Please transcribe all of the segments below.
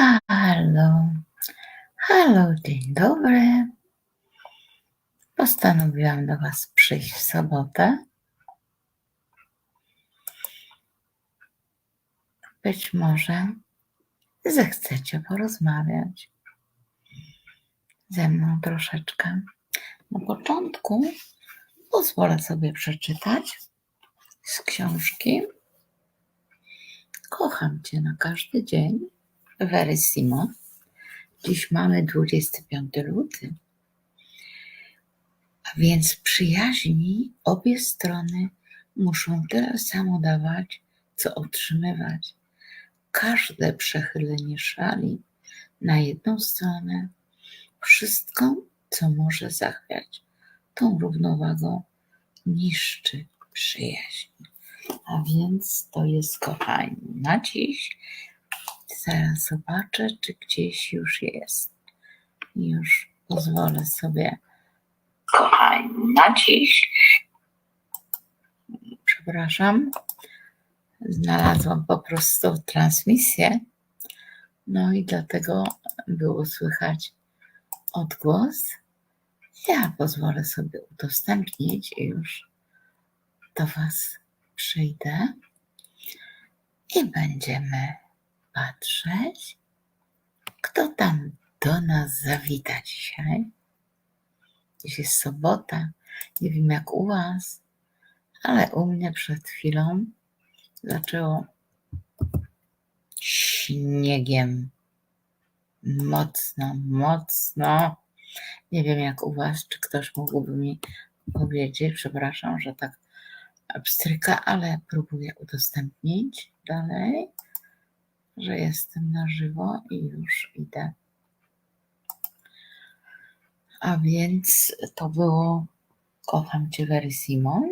Halo, halo, dzień dobry. Postanowiłam do Was przyjść w sobotę. Być może zechcecie porozmawiać ze mną troszeczkę. Na początku pozwolę sobie przeczytać z książki Kocham Cię na każdy dzień Verissimo. Dziś mamy 25 luty. A więc przyjaźni obie strony muszą tyle samo dawać, co otrzymywać. Każde przechylenie szali na jedną stronę, wszystko, co może zachwiać tą równowagą, niszczy przyjaźń. A więc to jest kochani na dziś. Zaraz zobaczę, czy gdzieś już jest. Już pozwolę sobie kochani na dziś. Przepraszam. Znalazłam po prostu transmisję. No i dlatego było słychać odgłos. Ja pozwolę sobie udostępnić i już do Was przyjdę i będziemy patrzeć, kto tam do nas zawita dzisiaj. Dziś jest sobota, nie wiem jak u Was, ale u mnie przed chwilą zaczęło śniegiem mocno, mocno. Nie wiem jak u Was, czy ktoś mógłby mi powiedzieć, przepraszam, że tak pstryka, ale próbuję udostępnić dalej, że jestem na żywo i już idę. A więc to było Kocham Cię Verissimo.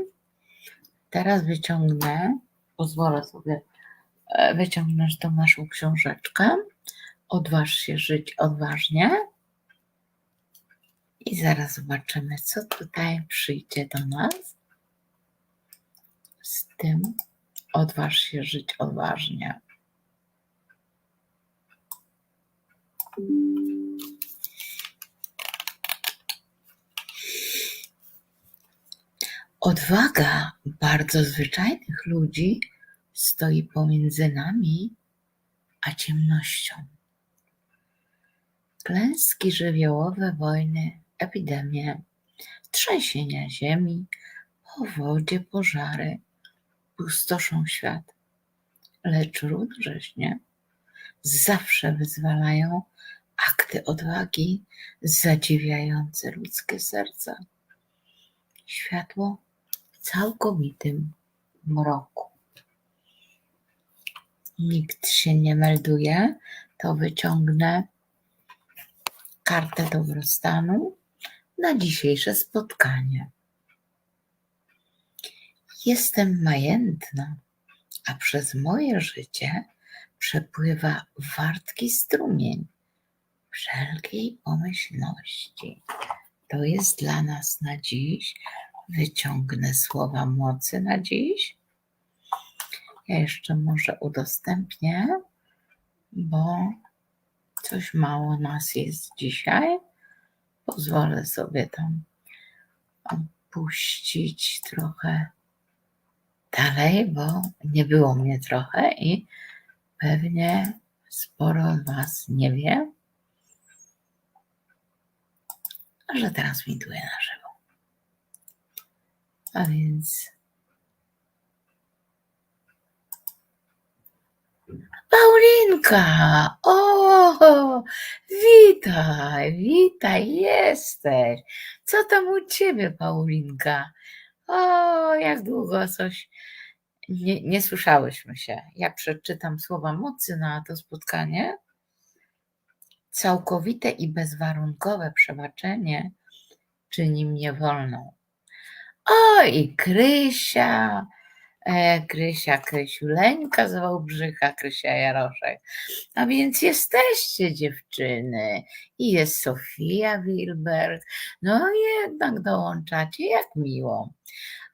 Teraz wyciągnę, pozwolę sobie e, wyciągnąć tą naszą książeczkę. Odważ się żyć odważnie. I zaraz zobaczymy, co tutaj przyjdzie do nas z tym odważ się żyć odważnie. Odwaga bardzo zwyczajnych ludzi stoi pomiędzy nami a ciemnością. Klęski żywiołowe, wojny, epidemie, trzęsienia ziemi, powodzie, pożary pustoszą świat. Lecz równocześnie zawsze wyzwalają akty odwagi zadziwiające ludzkie serca. Światło w całkowitym mroku. Nikt się nie melduje, to wyciągnę kartę dobrostanu na dzisiejsze spotkanie. Jestem majętna, a przez moje życie przepływa wartki strumień wszelkiej pomyślności. To jest dla nas na dziś. Wyciągnę słowa mocy na dziś. Ja jeszcze może udostępnię, bo coś mało nas jest dzisiaj. Pozwolę sobie tam opuścić trochę dalej, bo nie było mnie trochę i pewnie sporo Was nie wie, że transmituję na żywo. A więc Paulinka! O, witaj, witaj, jesteś. Co tam u ciebie, Paulinka? O, jak długo coś nie, nie słyszałyśmy się. Ja przeczytam słowa mocy na to spotkanie. Całkowite i bezwarunkowe przebaczenie czyni mnie wolną. O, i Krysia, e, Krysia, Krysiuleńka z Wałbrzycha, Krysia Jaroszek. A więc jesteście dziewczyny i jest Sofia Wilberg. No jednak dołączacie, jak miło.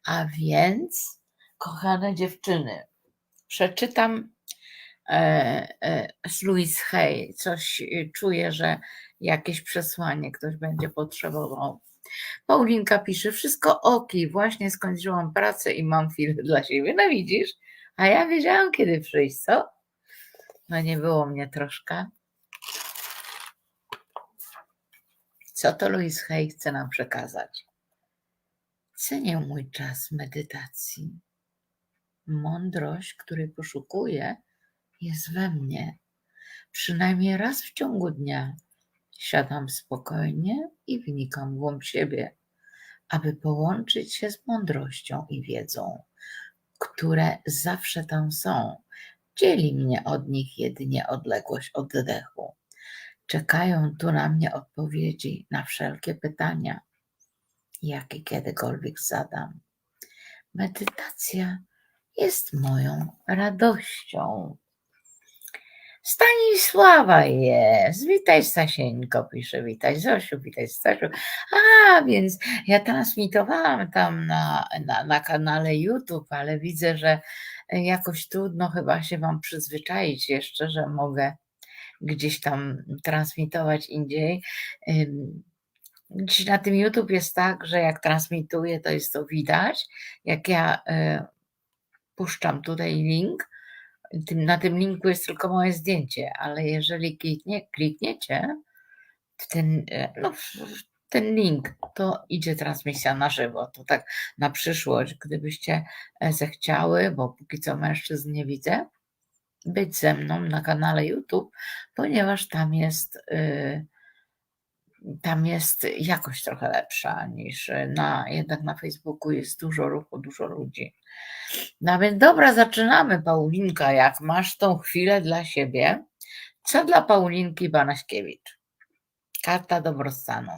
A więc, kochane dziewczyny, przeczytam z Louis Hay. Coś e, czuję, że jakieś przesłanie ktoś będzie potrzebował. Paulinka pisze, wszystko oki, właśnie skończyłam pracę i mam chwilę dla siebie. No widzisz, a ja wiedziałam kiedy przyjść, co? No nie było mnie troszkę. Co to Louis Hay chce nam przekazać? Cenię mój czas medytacji. Mądrość, której poszukuję, jest we mnie. Przynajmniej raz w ciągu dnia siadam spokojnie i wnikam głąb siebie, aby połączyć się z mądrością i wiedzą, które zawsze tam są. Dzieli mnie od nich jedynie odległość oddechu. Czekają tu na mnie odpowiedzi na wszelkie pytania, jakie kiedykolwiek zadam. Medytacja jest moją radością. Stanisława jest. Witaj Stasieńko, pisze. Witaj Zosiu, witaj Stasiu. A, więc ja transmitowałam tam na, na, na kanale YouTube, ale widzę, że jakoś trudno chyba się Wam przyzwyczaić jeszcze, że mogę gdzieś tam transmitować indziej. Dziś na tym YouTube jest tak, że jak transmituję, to jest to widać. Jak ja y, puszczam tutaj link, tym, na tym linku jest tylko moje zdjęcie, ale jeżeli kliknie, klikniecie w ten, e, no, w ten link, to idzie transmisja na żywo. To tak na przyszłość, gdybyście e, zechciały, bo póki co mężczyzn nie widzę, być ze mną na kanale YouTube, ponieważ tam jest. Yy, tam jest jakość trochę lepsza niż na, jednak na Facebooku jest dużo ruchu, dużo ludzi. No więc dobra, zaczynamy Paulinka, jak masz tą chwilę dla siebie. Co dla Paulinki Banaśkiewicz? Karta dobrostanu.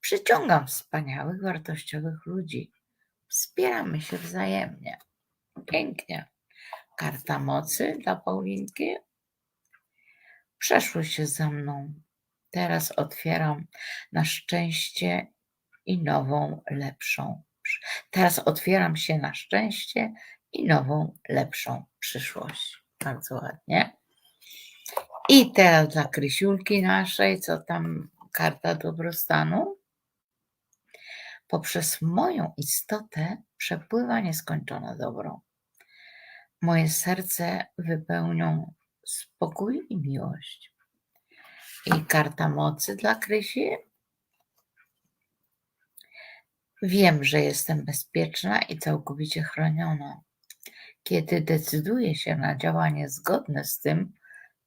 Przyciągam wspaniałych, wartościowych ludzi. Wspieramy się wzajemnie. Pięknie. Karta mocy dla Paulinki. Przeszły się ze mną Teraz otwieram na szczęście i nową, lepszą. Teraz otwieram się na szczęście i nową, lepszą przyszłość. Bardzo ładnie. I teraz dla Krysiulki naszej, co tam karta dobrostanu. Poprzez moją istotę przepływa nieskończone dobro. Moje serce wypełnią spokój i miłość i karta mocy dla Krysi. Wiem, że jestem bezpieczna i całkowicie chroniona. Kiedy decyduję się na działanie zgodne z tym,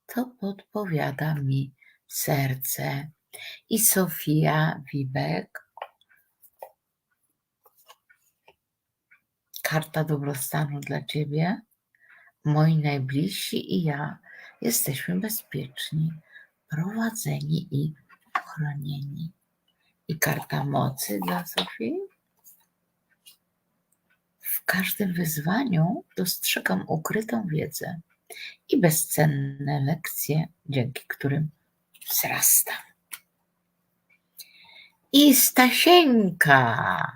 to podpowiada mi serce. I Sofia Wibek. Karta dobrostanu dla Ciebie. Moi najbliżsi i ja jesteśmy bezpieczni prowadzeni i chronieni. I karta mocy dla Sofii. W każdym wyzwaniu dostrzegam ukrytą wiedzę i bezcenne lekcje, dzięki którym wzrastam. I Stasieńka.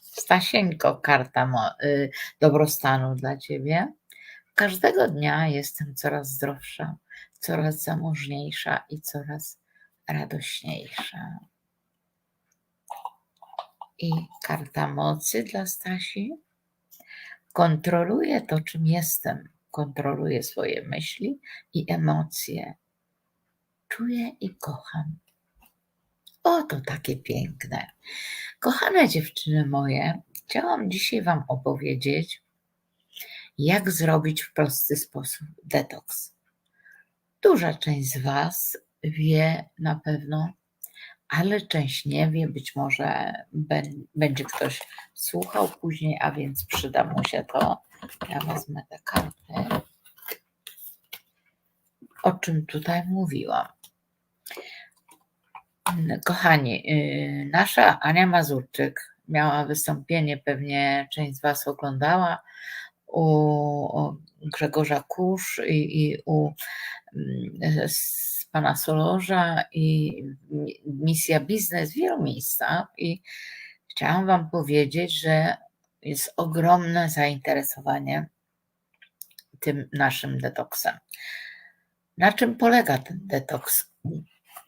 Stasieńko, karta y, dobrostanu dla Ciebie. Każdego dnia jestem coraz zdrowsza coraz zamożniejsza i coraz radośniejsza. I karta mocy dla Stasi. Kontroluję to, czym jestem. Kontroluję swoje myśli i emocje. Czuję i kocham. O, to takie piękne. Kochane dziewczyny moje, chciałam dzisiaj Wam opowiedzieć, jak zrobić w prosty sposób detoks. Duża część z Was wie na pewno, ale część nie wie. Być może będzie ktoś słuchał później, a więc przyda mu się to. Ja wezmę te karty. O czym tutaj mówiłam? Kochani, y, nasza Ania Mazurczyk miała wystąpienie, pewnie część z Was oglądała, u Grzegorza Kusz i, i u z pana Solorza i misja biznes w wielu miejscach i chciałam wam powiedzieć, że jest ogromne zainteresowanie tym naszym detoksem. Na czym polega ten detoks?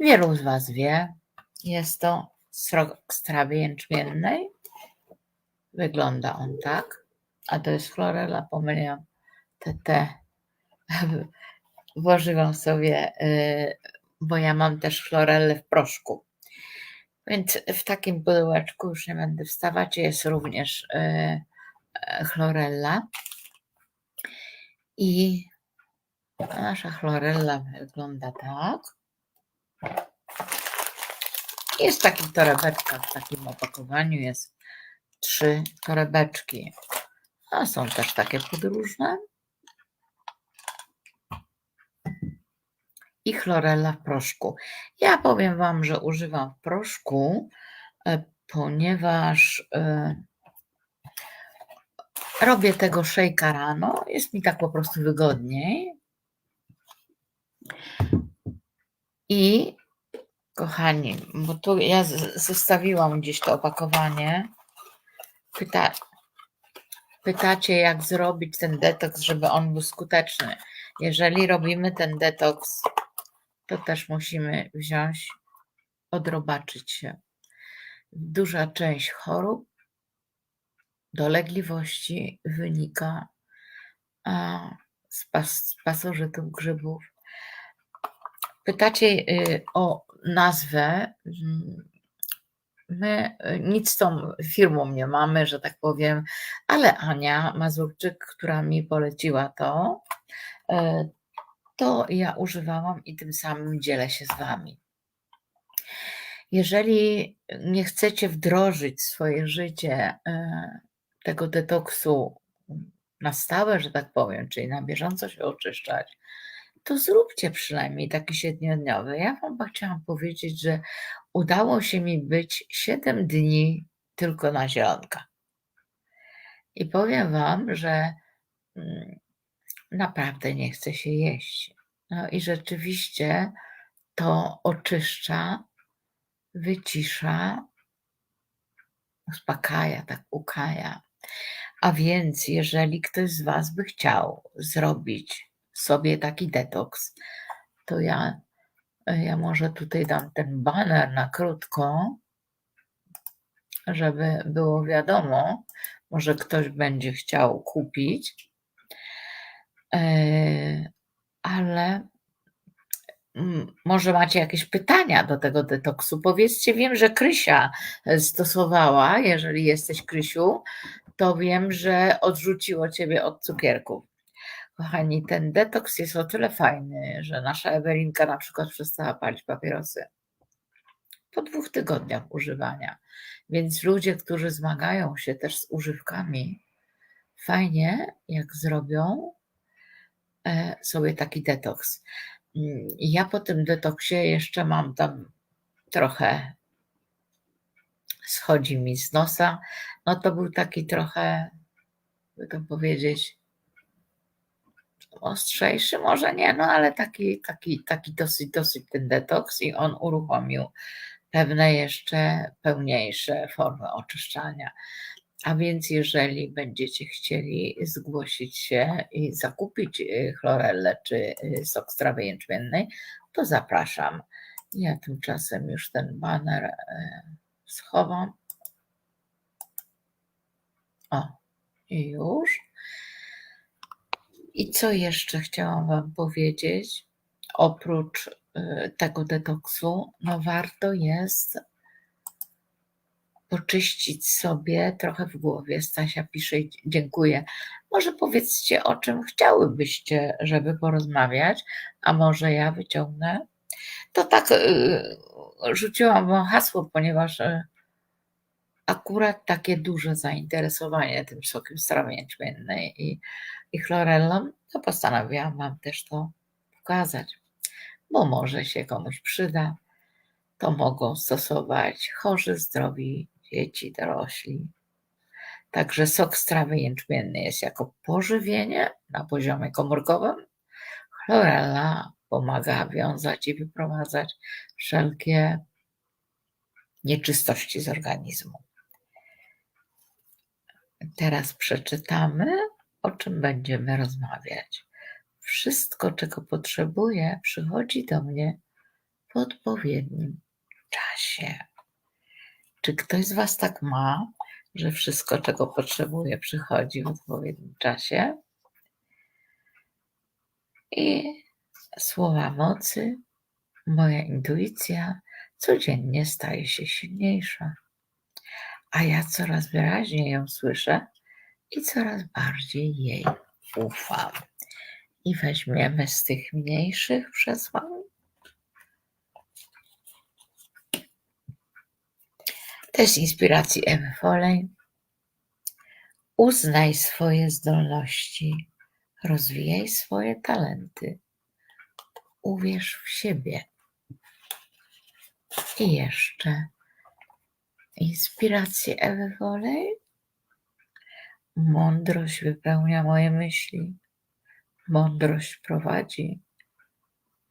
Wielu z Was wie, jest to srok z trawy jęczmiennej. Wygląda on tak, a to jest chlorela, pomyliłam te, te. Włożyłam sobie, y, bo ja mam też chlorellę w proszku. Więc w takim pudełeczku już nie będę wstawać. Jest również y, e, chlorella. I nasza chlorella wygląda tak. Jest taki torebeczka w takim opakowaniu. Jest trzy torebeczki. A są też takie podróżne. I chlorella w proszku. Ja powiem Wam, że używam w proszku, e, ponieważ e, robię tego szejka rano. Jest mi tak po prostu wygodniej. I kochani, bo tu ja zostawiłam gdzieś to opakowanie. Pyta, pytacie, jak zrobić ten detoks, żeby on był skuteczny. Jeżeli robimy ten detoks, to też musimy wziąć, odrobaczyć się. Duża część chorób, dolegliwości wynika z, pas, z pasożytów grzybów. Pytacie y, o nazwę. My y, nic z tą firmą nie mamy, że tak powiem, ale Ania Mazurczyk, która mi poleciła to, y, to ja używałam i tym samym dzielę się z Wami. Jeżeli nie chcecie wdrożyć swoje życie y, tego detoksu na stałe, że tak powiem, czyli na bieżąco się oczyszczać, to zróbcie przynajmniej taki siedmiodniowy. Ja Wam chciałam powiedzieć, że udało się mi być 7 dni tylko na zielonka. I powiem Wam, że mm, naprawdę nie chce się jeść. No i rzeczywiście to oczyszcza, wycisza, uspokaja, tak ukaja. A więc, jeżeli ktoś z Was by chciał zrobić sobie taki detoks, to ja, ja może tutaj dam ten banner na krótko, żeby było wiadomo, może ktoś będzie chciał kupić, ale mm, może macie jakieś pytania do tego detoksu. Powiedzcie, wiem, że Krysia stosowała. Jeżeli jesteś Krysiu, to wiem, że odrzuciło ciebie od cukierków. Kochani, ten detoks jest o tyle fajny, że nasza Ewelinka na przykład przestała palić papierosy po dwóch tygodniach używania. Więc ludzie, którzy zmagają się też z używkami, fajnie jak zrobią e, sobie taki detoks. Mm, Ja po tym detoksie jeszcze mam tam trochę schodzi mi z nosa. No to był taki trochę, by to powiedzieć, ostrzejszy, może nie, no ale taki, taki, taki dosyć, dosyć ten detoks i on uruchomił pewne jeszcze pełniejsze formy oczyszczania. A więc jeżeli będziecie chcieli zgłosić się i zakupić y, chlorellę czy y, sok z trawy jęczmiennej, to zapraszam. Ja tymczasem już ten baner e, schowam. O, już. I co jeszcze chciałam Wam powiedzieć? Oprócz y, tego detoksu, no warto jest poczyścić sobie trochę w głowie. Stasia pisze, dziękuję. Może powiedzcie, o czym chciałybyście, żeby porozmawiać, a może ja wyciągnę. To tak y, rzuciłam hasło, ponieważ y, akurat takie duże zainteresowanie tym sokiem z trawy jęczmiennej i, i chlorellą, to postanowiłam wam też to pokazać, bo może się komuś przyda. To mogą stosować chorzy, zdrowi, dzieci, dorośli. Także sok z trawy jęczmiennej jest jako pożywienie na poziomie komórkowym. Chlorella pomaga wiązać i wyprowadzać wszelkie nieczystości z organizmu. Teraz przeczytamy, o czym będziemy rozmawiać. wszystko, czego potrzebuję, przychodzi do mnie w odpowiednim czasie. Czy ktoś z Was tak ma, że wszystko, czego potrzebuje, przychodzi w odpowiednim czasie? I słowa mocy, moja intuicja codziennie staje się silniejsza, a ja coraz wyraźniej ją słyszę i coraz bardziej jej ufam. I weźmiemy z tych mniejszych przesłań. Też inspiracji Ewy Foley. Uznaj swoje zdolności, rozwijaj swoje talenty, uwierz w siebie. I jeszcze inspiracje Ewy Foley. Mądrość wypełnia moje myśli, mądrość prowadzi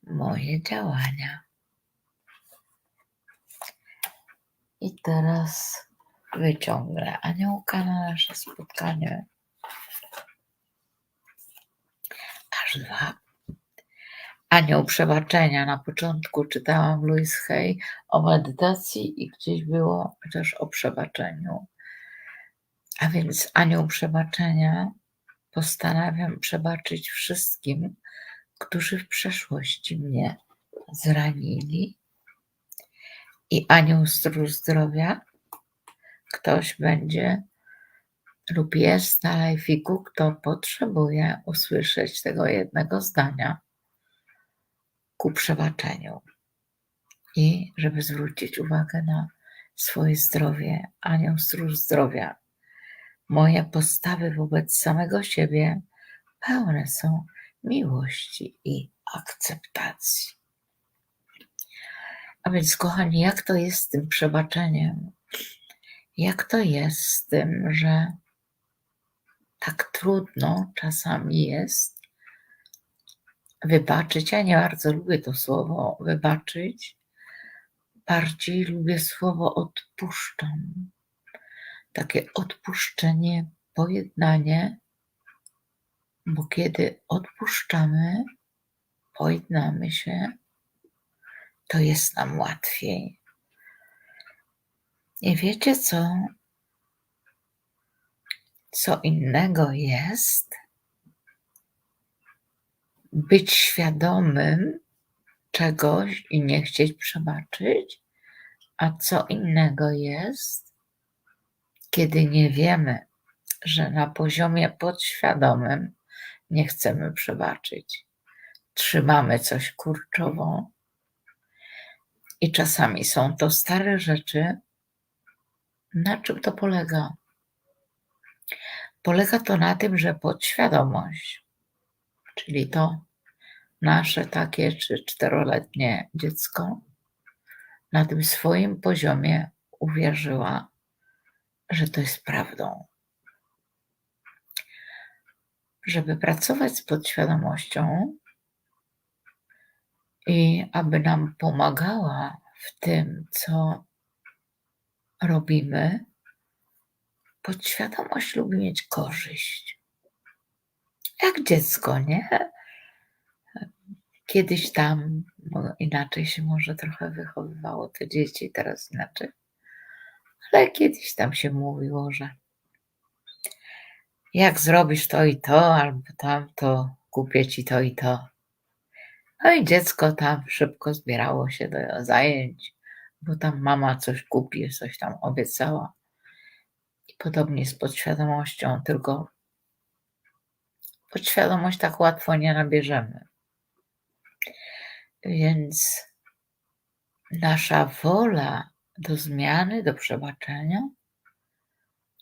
moje działania. I teraz wyciągnę aniołka na nasze spotkanie. Aż dwa. Anioł przebaczenia. Na początku czytałam Louise Hay o medytacji i gdzieś było też o przebaczeniu. A więc anioł przebaczenia postanawiam przebaczyć wszystkim, którzy w przeszłości mnie zranili. I anioł stróż zdrowia, ktoś będzie lub jest na lajfiku, kto potrzebuje usłyszeć tego jednego zdania ku przebaczeniu i żeby zwrócić uwagę na swoje zdrowie, anioł stróż zdrowia. Moje postawy wobec samego siebie pełne są miłości i akceptacji. A więc, kochani, jak to jest z tym przebaczeniem? Jak to jest z tym, że tak trudno czasami jest wybaczyć? Ja nie bardzo lubię to słowo wybaczyć. Bardziej lubię słowo odpuszczam takie odpuszczenie, pojednanie, bo kiedy odpuszczamy, pojednamy się, to jest nam łatwiej. I wiecie co? Co innego jest być świadomym czegoś i nie chcieć przebaczyć, a co innego jest kiedy nie wiemy, że na poziomie podświadomym nie chcemy przebaczyć. Trzymamy coś kurczowo i czasami są to stare rzeczy. Na czym to polega? Polega to na tym, że podświadomość, czyli to nasze takie czy czteroletnie dziecko, na tym swoim poziomie uwierzyła, że to jest prawdą. Żeby pracować z podświadomością i aby nam pomagała w tym, co robimy, podświadomość lubi mieć korzyść. Jak dziecko, nie? Kiedyś tam inaczej się może trochę wychowywało te dzieci, teraz inaczej ale kiedyś tam się mówiło, że jak zrobisz to i to, albo tam, to kupię ci to i to. No i dziecko tam szybko zbierało się do zajęć, bo tam mama coś kupi, coś tam obiecała. I podobnie z podświadomością, tylko podświadomość tak łatwo nie nabierzemy. Więc nasza wola do zmiany, do przebaczenia,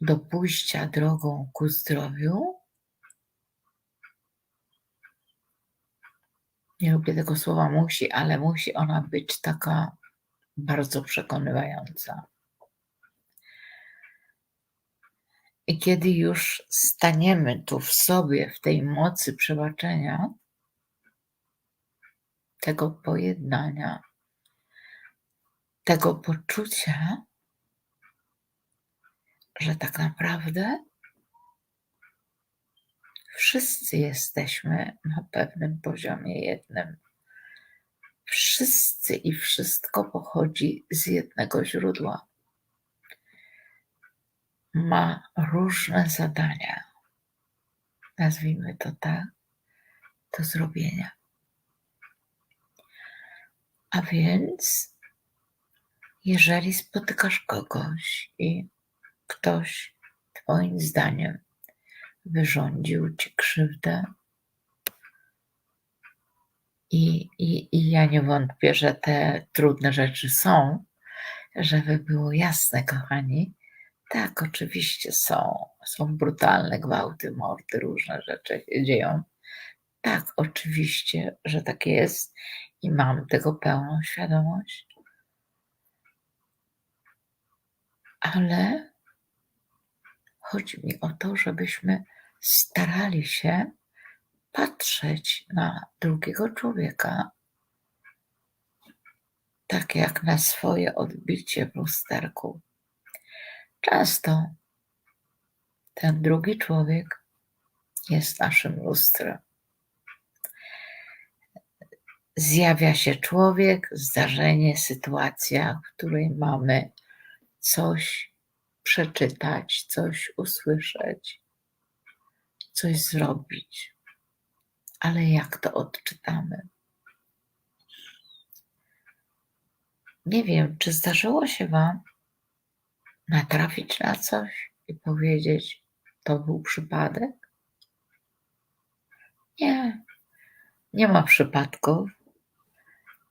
do pójścia drogą ku zdrowiu. Nie lubię tego słowa musi, ale musi ona być taka bardzo przekonywająca. I kiedy już staniemy tu w sobie, w tej mocy przebaczenia, tego pojednania, tego poczucia, że tak naprawdę Wszyscy jesteśmy na pewnym poziomie jednym. Wszyscy i wszystko pochodzi z jednego źródła. Ma różne zadania, nazwijmy to tak, do zrobienia. A więc, jeżeli spotykasz kogoś i ktoś Twoim zdaniem wyrządził Ci krzywdę, i, i, I ja nie wątpię, że te trudne rzeczy są, żeby było jasne, kochani. Tak, oczywiście są. Są brutalne gwałty, mordy, różne rzeczy się dzieją. Tak, oczywiście, że tak jest i mam tego pełną świadomość. Ale chodzi mi o to, żebyśmy starali się patrzeć na drugiego człowieka tak jak na swoje odbicie w lusterku. Często ten drugi człowiek jest naszym lustrem. Zjawia się człowiek, zdarzenie, sytuacja, w której mamy coś przeczytać, coś usłyszeć, coś zrobić. Ale jak to odczytamy? Nie wiem, czy zdarzyło się Wam natrafić na coś i powiedzieć, to był przypadek? Nie, nie ma przypadków.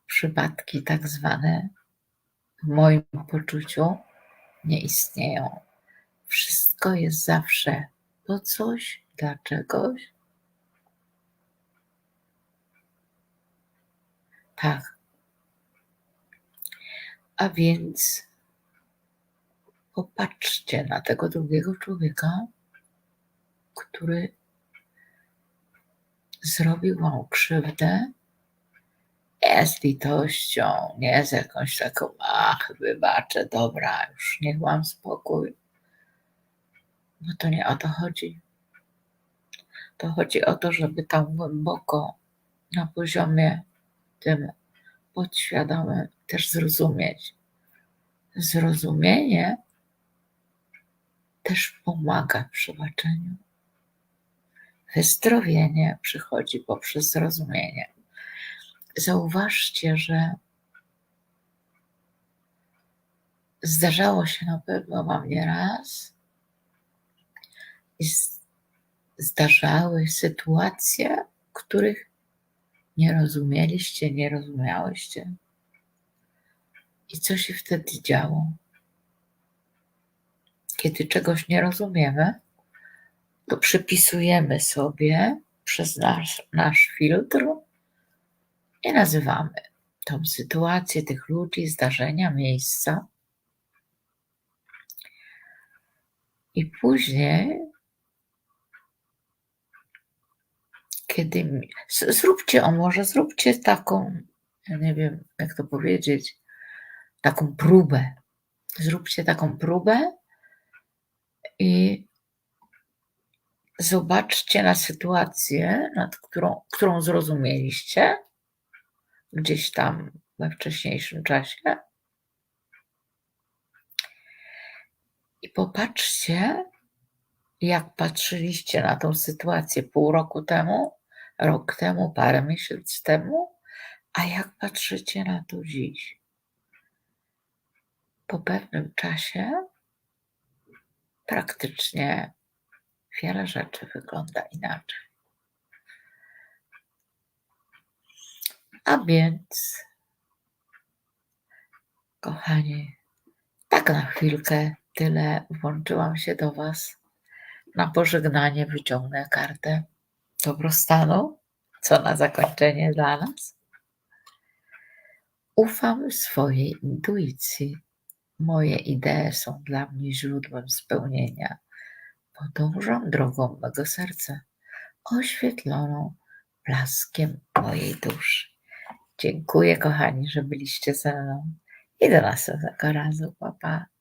Przypadki tak zwane w moim poczuciu nie istnieją. Wszystko jest zawsze po coś, dla czegoś. Tak. A więc popatrzcie na tego drugiego człowieka, który zrobił wam krzywdę, nie z litością, nie z jakąś taką, ach, wybaczę, dobra, już niech mam spokój. No to nie o to chodzi. To chodzi o to, żeby tam głęboko, na poziomie tym podświadomym też zrozumieć. Zrozumienie też pomaga w przebaczeniu. Wyzdrowienie przychodzi poprzez zrozumienie. Zauważcie, że zdarzało się na pewno Wam nieraz i zdarzały sytuacje, których nie rozumieliście, nie rozumiałyście. I co się wtedy działo? Kiedy czegoś nie rozumiemy, to przypisujemy sobie przez nasz, nasz filtr i nazywamy tą sytuację, tych ludzi, zdarzenia, miejsca. I później, kiedy. Zróbcie, o może zróbcie taką, ja nie wiem, jak to powiedzieć, taką próbę. Zróbcie taką próbę i zobaczcie na sytuację, nad którą, którą zrozumieliście gdzieś tam we wcześniejszym czasie. I popatrzcie, jak patrzyliście na tą sytuację pół roku temu, rok temu, parę miesięcy temu, a jak patrzycie na to dziś. Po pewnym czasie praktycznie wiele rzeczy wygląda inaczej. A więc, kochani, tak na chwilkę tyle włączyłam się do Was. Na pożegnanie wyciągnę kartę dobrostanu. Co na zakończenie dla nas? Ufam swojej intuicji. Moje idee są dla mnie źródłem spełnienia. Podążam drogą mego serca, oświetloną blaskiem mojej duszy. Dziękuję, kochani, że byliście ze mną i do następnego razu. Pa, pa.